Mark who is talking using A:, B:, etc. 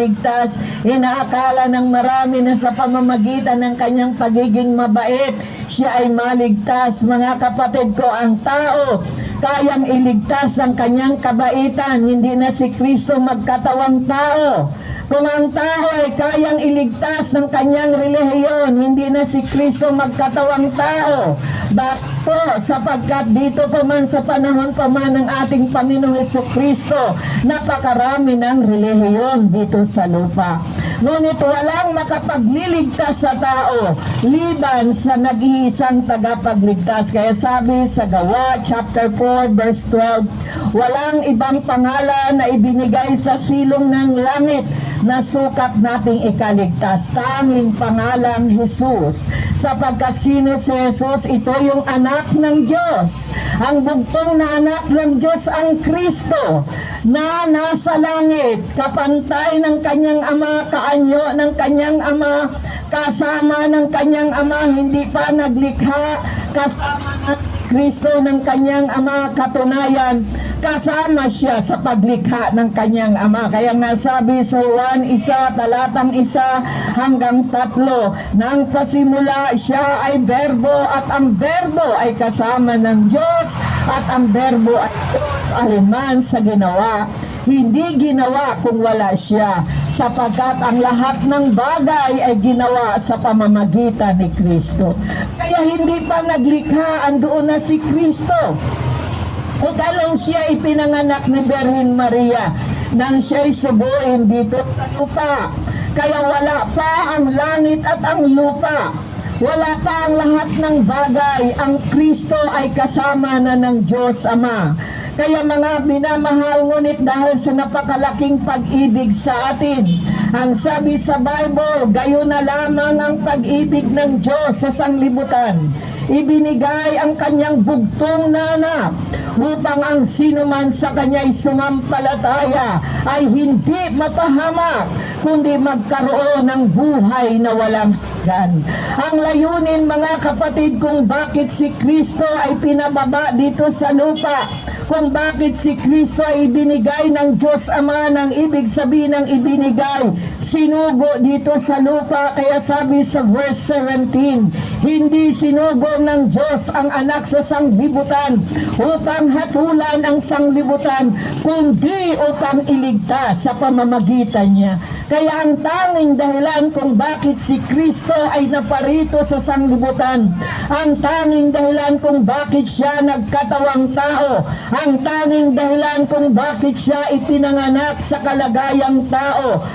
A: ligtas. Inaakala ng marami na sa pamamagitan ng kanyang pagiging mabait, siya ay maligtas. Mga kapatid ko, ang tao, kayang iligtas ang kanyang kabaitan. Hindi na si Kristo magkatawang tao. Kung ang tao ay kayang iligtas ng kanyang relihiyon, hindi na si Kristo magkatawang tao. Bakit po? Sapagkat dito pa man sa panahon pa man ng ating Panginoong Heso Kristo, napakarami ng relihiyon dito sa lupa. Ngunit walang makapagliligtas sa tao, liban sa nag-iisang tagapagligtas. Kaya sabi sa Gawa, chapter 4, verse 12, walang ibang pangalan na ibinigay sa silong ng langit na sukat nating ikaligtas. Tanging pangalan Jesus. Sapagkat sino si Jesus? Ito yung anak ng Diyos. Ang bugtong na anak ng Diyos ang Kristo na nasa langit, kapantay ng kanyang ama, kaanyo ng kanyang ama, kasama ng kanyang ama, hindi pa naglikha, kasama Kristo ng kanyang ama, katunayan, kasama siya sa paglikha ng kanyang ama. Kaya nga sabi sa Juan isa, talatang isa hanggang tatlo, nang pasimula siya ay berbo at ang berbo ay kasama ng Diyos at ang berbo ay Diyos aliman sa ginawa hindi ginawa kung wala siya sapagkat ang lahat ng bagay ay ginawa sa pamamagitan ni Kristo. Kaya hindi pa naglikha andoon na si Kristo. Ugalong siya ipinanganak ni Berhin Maria nang siya'y subuin dito sa lupa. Kaya wala pa ang langit at ang lupa. Wala pa ang lahat ng bagay. Ang Kristo ay kasama na ng Diyos Ama. Kaya mga minamahal ngunit dahil sa napakalaking pag-ibig sa atin, ang sabi sa Bible, gayon na lamang ang pag-ibig ng Diyos sa sanglibutan. Ibinigay ang kanyang bugtong na anak upang ang sino man sa kanya'y sumampalataya ay hindi mapahamak, kundi magkaroon ng buhay na walang hanggan. Ang layunin mga kapatid kung bakit si Kristo ay pinababa dito sa lupa, kung bakit si Kristo ay ibinigay ng Diyos Ama ng ibig sabihin ng ibinigay, sinugo dito sa lupa. Kaya sabi sa verse 17, hindi sinugo ng Diyos ang anak sa sanglibutan upang hatulan ang sanglibutan, kundi upang iligtas sa pamamagitan niya. Kaya ang tanging dahilan kung bakit si Kristo ay naparito sa sanglibutan, ang tanging dahilan kung bakit siya nagkatawang tao, ang tanging dahilan kung bakit siya ipinanganak sa kalagayang tao,